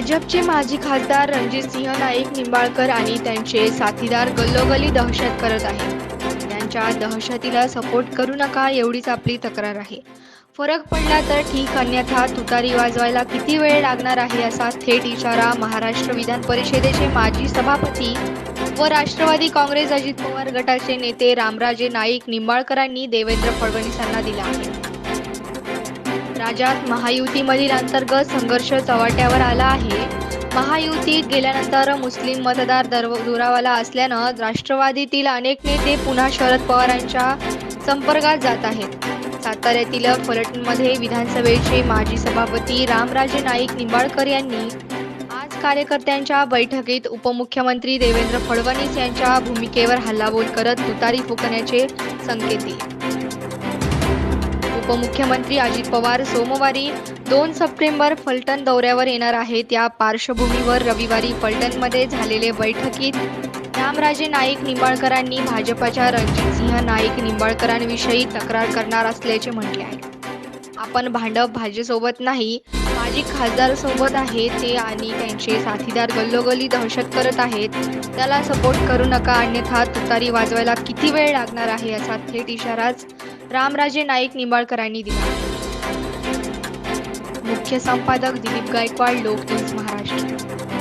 भाजपचे माजी खासदार रणजितसिंह नाईक निंबाळकर आणि त्यांचे साथीदार गल्लोगल्ली दहशत करत आहेत. त्यांच्या दहशतीला सपोर्ट करू नका एवढीच आपली तक्रार आहे. फरक पडला तर ठीक अन्यथा तुतारी वाजवायला किती वेळ लागणार आहे असा थेट इशारा महाराष्ट्र विधान परिषदेचे माजी सभापती व राष्ट्रवादी काँग्रेस अजित पवार गटाचे नेते रामराजे नाईक निंबाळकरांनी देवेंद्र फडणवीसांना दिला आहे. राज्यात महायुतीमधील अंतर्गत संघर्ष चव्हाट्यावर आला आहे. महायुतीत गेल्यानंतर मुस्लिम मतदार दर दुरावाला असल्यानं राष्ट्रवादीतील अनेक नेते पुन्हा शरद पवारांच्या संपर्कात जात आहेत. साताऱ्यातील फलटणमध्ये विधानसभेचे माजी सभापती रामराजे नाईक निंबाळकर यांनी आज कार्यकर्त्यांच्या बैठकीत उपमुख्यमंत्री देवेंद्र फडणवीस यांच्या भूमिकेवर हल्लाबोल करत तुतारी फुकण्याचे संकेत दिले. उपमुख्यमंत्री अजित पवार सोमवारी दोन सप्टेंबर फलटण दौऱ्यावर येणार आहेत. या पार्श्वभूमीवर रविवारी फलटणमध्ये झालेल्या बैठकीत रामराजे नाईक निंबाळकरांनी भाजपाच्या रणजितसिंह नाईक निंबाळकरांविषयी तक्रार करणार असल्याचे म्हटले आहे. आपण भांडप भाजीसोबत नाही. माजी खासदार सोबत आहे ते आणि त्यांचे साथीदार गल्लोगल्ली दहशत करत आहेत. त्याला सपोर्ट करू नका अन्यथा तुतारी वाजवायला किती वेळ लागणार आहे असा थेट इशाराच रामराजे नाईक निंबाळकरांनी दिला. मुख्य संपादक दिलीप गायकवाड लोक न्यूज महाराष्ट्र.